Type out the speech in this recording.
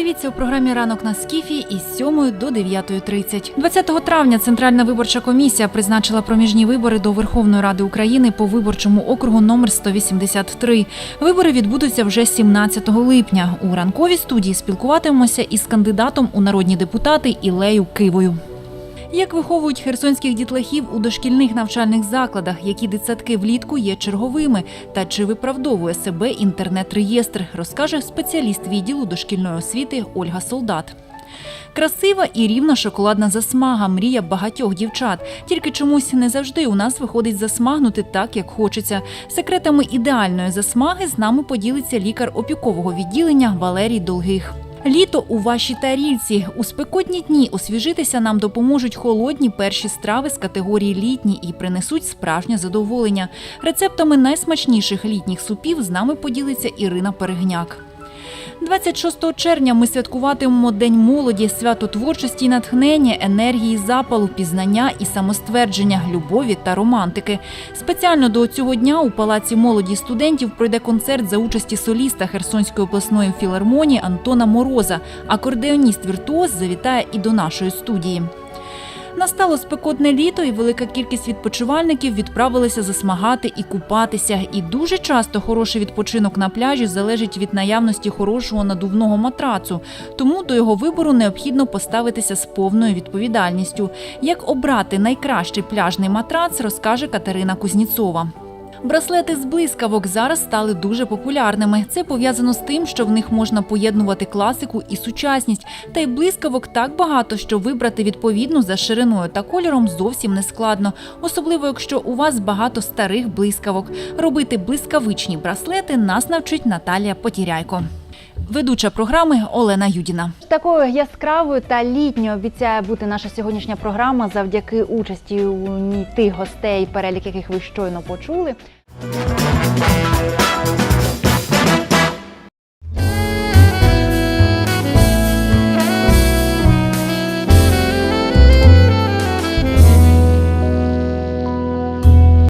у програмі Ранок на Скіфі із 7 до 9.30. 20 травня Центральна виборча комісія призначила проміжні вибори до Верховної Ради України по виборчому округу номер 183. Вибори відбудуться вже 17 липня. У ранковій студії спілкуватимемося із кандидатом у народні депутати Ілею Кивою. Як виховують херсонських дітлахів у дошкільних навчальних закладах, які дитсадки влітку є черговими, та чи виправдовує себе інтернет-реєстр, розкаже спеціаліст відділу дошкільної освіти Ольга Солдат. Красива і рівна шоколадна засмага мрія багатьох дівчат. Тільки чомусь не завжди у нас виходить засмагнути так, як хочеться. Секретами ідеальної засмаги з нами поділиться лікар опікового відділення Валерій Долгих. Літо у вашій тарільці. У спекотні дні освіжитися нам допоможуть холодні перші страви з категорії літні і принесуть справжнє задоволення. Рецептами найсмачніших літніх супів з нами поділиться Ірина Перегняк. 26 червня ми святкуватимемо День молоді, свято творчості натхнення, енергії, запалу, пізнання і самоствердження, любові та романтики. Спеціально до цього дня у палаці молоді студентів пройде концерт за участі соліста Херсонської обласної філармонії Антона Мороза. Акордеоніст віртуоз завітає і до нашої студії. Настало спекотне літо, і велика кількість відпочивальників відправилися засмагати і купатися. І дуже часто хороший відпочинок на пляжі залежить від наявності хорошого надувного матрацу. Тому до його вибору необхідно поставитися з повною відповідальністю. Як обрати найкращий пляжний матрац, розкаже Катерина Кузніцова. Браслети з блискавок зараз стали дуже популярними. Це пов'язано з тим, що в них можна поєднувати класику і сучасність. Та й блискавок так багато, що вибрати відповідну за шириною та кольором зовсім не складно. Особливо, якщо у вас багато старих блискавок. Робити блискавичні браслети нас навчить Наталія Потіряйко. Ведуча програми Олена Юдіна. Такою яскравою та літньою обіцяє бути наша сьогоднішня програма завдяки участі у ній тих гостей, перелік яких ви щойно почули.